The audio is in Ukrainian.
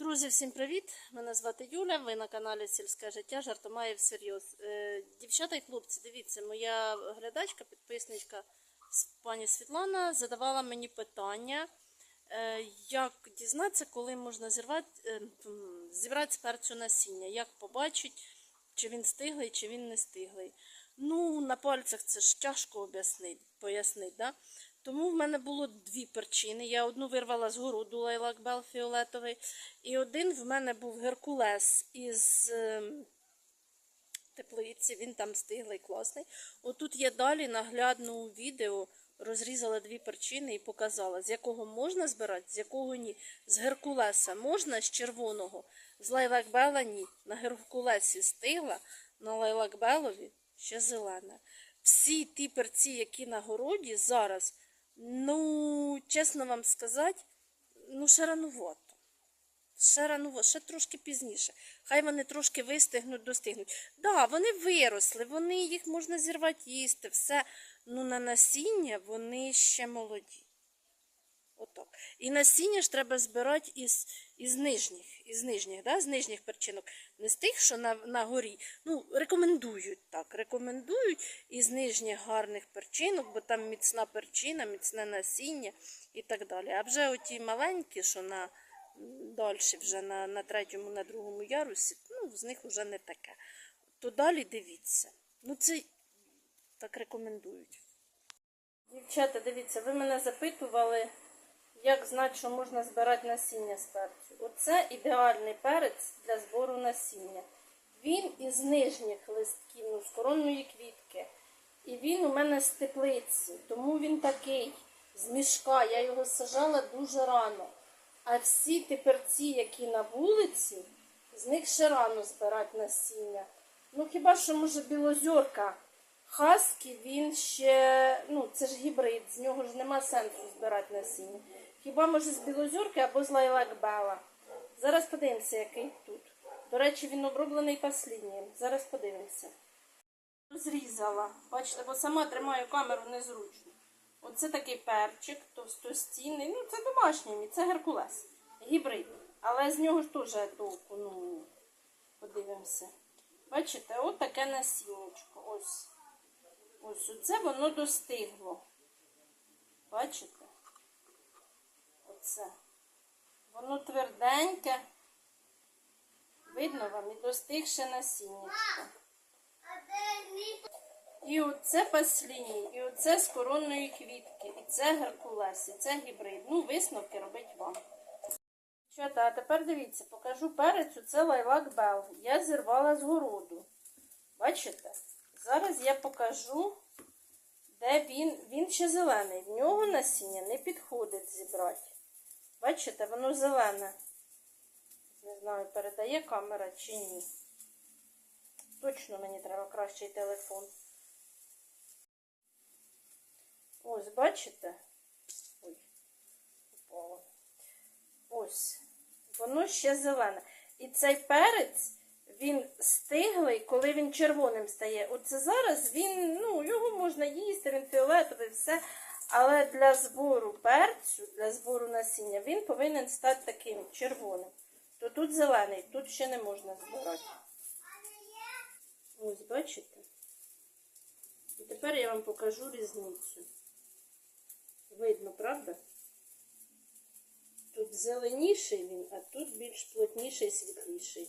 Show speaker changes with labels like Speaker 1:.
Speaker 1: Друзі, всім привіт! Мене звати Юля. Ви на каналі Сільське життя Жартомаєв всерйоз. Е, Дівчата і хлопці, дивіться, моя глядачка, підписничка пані Світлана задавала мені питання, е, як дізнатися, коли можна зірвати, е, зібрати з перцю насіння, як побачить, чи він стиглий, чи він не стиглий. Ну, на пальцях це ж тяжко пояснити, да? Тому в мене було дві перчини. Я одну вирвала з городу лайлак бел фіолетовий, і один в мене був геркулес із ем, теплиці. Він там стиглий, класний. Отут я далі наглядно у відео розрізала дві перчини і показала, з якого можна збирати, з якого ні. З геркулеса можна, з червоного, з лайлакбела ні. На геркулесі стигла, на лайлакбелові ще зелена. Всі ті перці, які на городі зараз, ну, чесно вам сказати, ну, ще ранувато. Ще рано, ще трошки пізніше. Хай вони трошки вистигнуть, достигнуть. Да, вони виросли, вони їх можна зірвати, їсти, все. Ну на насіння вони ще молоді. Отак. І насіння ж треба збирати із, із нижніх, із нижніх, да? з нижніх перчинок. Не з тих, що на, на горі. Ну, рекомендують так. Рекомендують із нижніх гарних перчинок, бо там міцна перчина, міцне насіння і так далі. А вже оті маленькі, що на далі, вже на, на третьому, на другому ярусі, ну, з них вже не таке. То далі дивіться. Ну, це так рекомендують. Дівчата, дивіться, ви мене запитували, як знати, що можна збирати насіння з перцю. Оце ідеальний перець для збору насіння. Він із нижніх листків, ну, з коронної квітки. І він у мене з теплиці, тому він такий, з мішка. Я його сажала дуже рано. А всі ті перці, які на вулиці, з них ще рано збирати насіння. Ну хіба що може білозорка. Хаски він ще, ну це ж гібрид, з нього ж нема сенсу збирати насіння. Хіба може з білозорки або з лайлакбела. Зараз подивимося, який тут. До речі, він оброблений посліднім. Зараз подивимося. Зрізала. Бачите, бо сама тримаю камеру незручно. Оце такий перчик, товстостінний. Ну, це домашній, мій, це Геркулес. Гібрид. Але з нього ж теж толку, ну, подивимося. Бачите, от таке насіннячко. Ось. Ось оце воно достигло. Бачите? Оце. Воно тверденьке. Видно вам і достигше насіннячко. І оце пасліній, і оце з коронної квітки, і це геркулес, і це гібрид. Ну, висновки робить вам. Дівчата, а тепер дивіться, покажу перець, це лайлак бел. Я зірвала з городу. Бачите? Зараз я покажу, де він. Він ще зелений. В нього насіння не підходить зібрати. Бачите, воно зелене. Не знаю, передає камера чи ні. Точно мені треба кращий телефон. Ось, бачите? Ой, упало. Ось. Воно ще зелене. І цей перець, він стиглий, коли він червоним стає. Оце зараз він, ну, його можна їсти, він фіолетовий, все. Але для збору перцю, для збору насіння, він повинен стати таким червоним. То тут зелений, тут ще не можна збирати. Ось, бачите? І тепер я вам покажу різницю. Видно, правда? Тут зеленіший він, а тут більш плотніший, світліший.